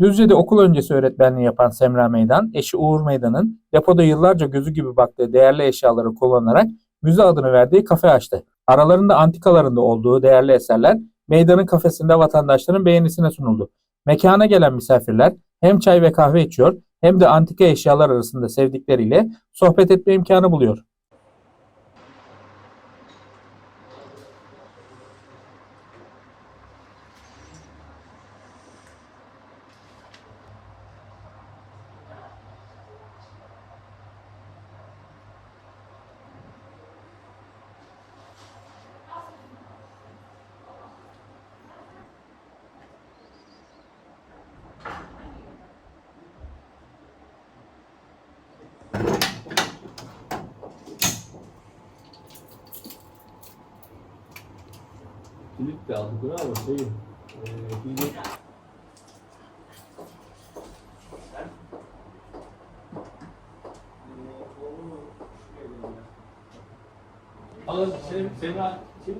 Düzce'de okul öncesi öğretmenliği yapan Semra Meydan, eşi Uğur Meydan'ın depoda yıllarca gözü gibi baktığı değerli eşyaları kullanarak müze adını verdiği kafe açtı. Aralarında antikalarında olduğu değerli eserler Meydan'ın kafesinde vatandaşların beğenisine sunuldu. Mekana gelen misafirler hem çay ve kahve içiyor hem de antika eşyalar arasında sevdikleriyle sohbet etme imkanı buluyor. Kilit de aldık onu ama şey, e, bir Alın şey, Semra, şey,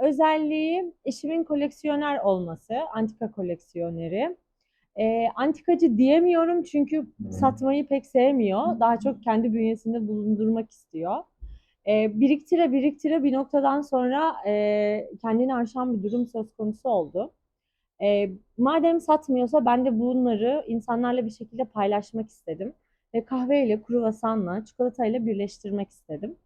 özelliği eşimin koleksiyoner olması, antika koleksiyoneri. Ee, antikacı diyemiyorum çünkü satmayı pek sevmiyor. Daha çok kendi bünyesinde bulundurmak istiyor. Ee, biriktire biriktire bir noktadan sonra e, kendini aşan bir durum söz konusu oldu. Ee, madem satmıyorsa ben de bunları insanlarla bir şekilde paylaşmak istedim. Ve kahveyle, kruvasanla, çikolatayla birleştirmek istedim.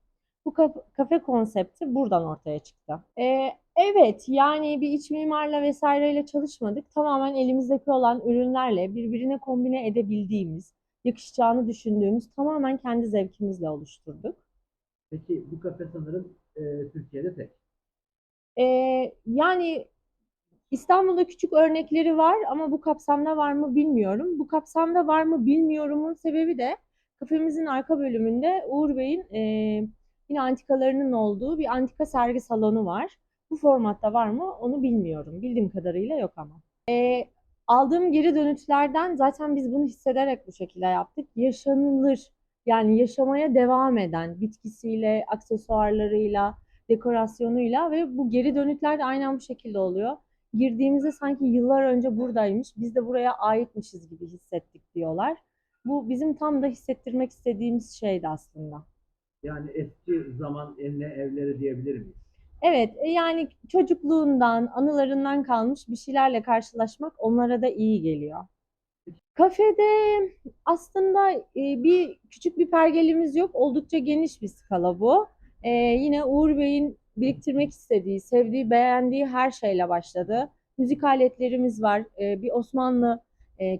Bu kaf- kafe konsepti buradan ortaya çıktı. Ee, evet, yani bir iç mimarla vesaireyle çalışmadık. Tamamen elimizdeki olan ürünlerle birbirine kombine edebildiğimiz, yakışacağını düşündüğümüz tamamen kendi zevkimizle oluşturduk. Peki bu kafe sanırım e, Türkiye'de tek. Ee, yani İstanbul'da küçük örnekleri var ama bu kapsamda var mı bilmiyorum. Bu kapsamda var mı bilmiyorumun sebebi de kafemizin arka bölümünde Uğur Bey'in e, yine antikalarının olduğu bir antika sergi salonu var. Bu formatta var mı onu bilmiyorum. Bildiğim kadarıyla yok ama. E, aldığım geri dönütlerden zaten biz bunu hissederek bu şekilde yaptık. Yaşanılır yani yaşamaya devam eden bitkisiyle, aksesuarlarıyla, dekorasyonuyla ve bu geri dönütler de aynen bu şekilde oluyor girdiğimizde sanki yıllar önce buradaymış, biz de buraya aitmişiz gibi hissettik diyorlar. Bu bizim tam da hissettirmek istediğimiz şeydi aslında. Yani eski zaman eline evleri diyebilir miyiz? Evet, e, yani çocukluğundan, anılarından kalmış bir şeylerle karşılaşmak onlara da iyi geliyor. Kafede aslında e, bir küçük bir pergelimiz yok. Oldukça geniş bir skala bu. E, yine Uğur Bey'in biriktirmek istediği, sevdiği, beğendiği her şeyle başladı. Müzik aletlerimiz var. Bir Osmanlı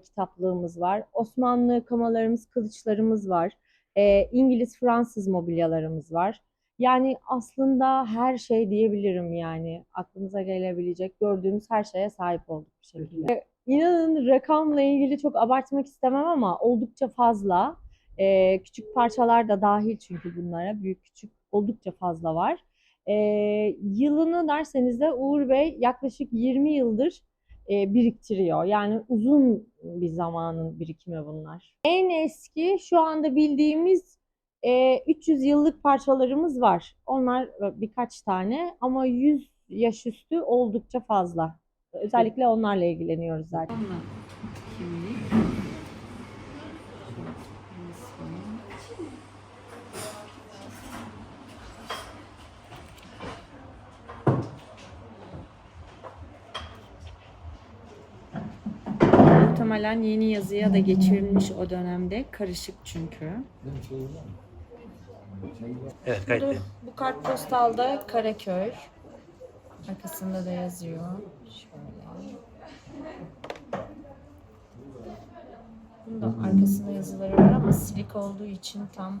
kitaplığımız var. Osmanlı kamalarımız, kılıçlarımız var. E, İngiliz, Fransız mobilyalarımız var. Yani aslında her şey diyebilirim yani aklımıza gelebilecek gördüğümüz her şeye sahip olduk bir şekilde. İnanın rakamla ilgili çok abartmak istemem ama oldukça fazla. Ee, küçük parçalar da dahil çünkü bunlara büyük küçük oldukça fazla var. Ee, yılını derseniz de Uğur Bey yaklaşık 20 yıldır e, biriktiriyor. Yani uzun bir zamanın birikimi bunlar. En eski şu anda bildiğimiz e, 300 yıllık parçalarımız var. Onlar e, birkaç tane ama 100 yaş üstü oldukça fazla. Özellikle onlarla ilgileniyoruz zaten. Muhtemelen yeni yazıya da geçirilmiş o dönemde. Karışık çünkü. Evet Bu, bu kartpostalda Karaköy. Arkasında da yazıyor. Şöyle. Bunun da arkasında yazıları var ama silik olduğu için tam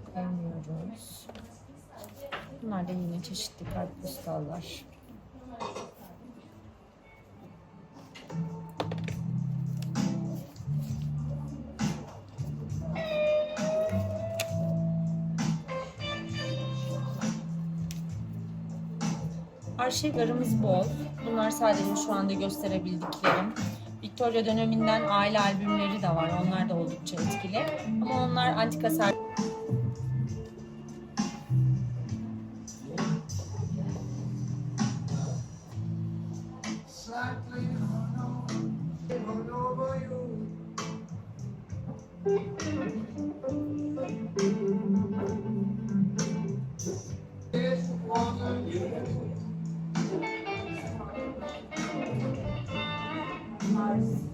okuyamıyoruz. Bunlar da yine çeşitli kartpostallar. Arşivlerimiz bol. Bunlar sadece şu anda gösterebildiklerim. Victoria döneminden aile albümleri de var. Onlar da oldukça etkili. Ama onlar antika sergi. Yani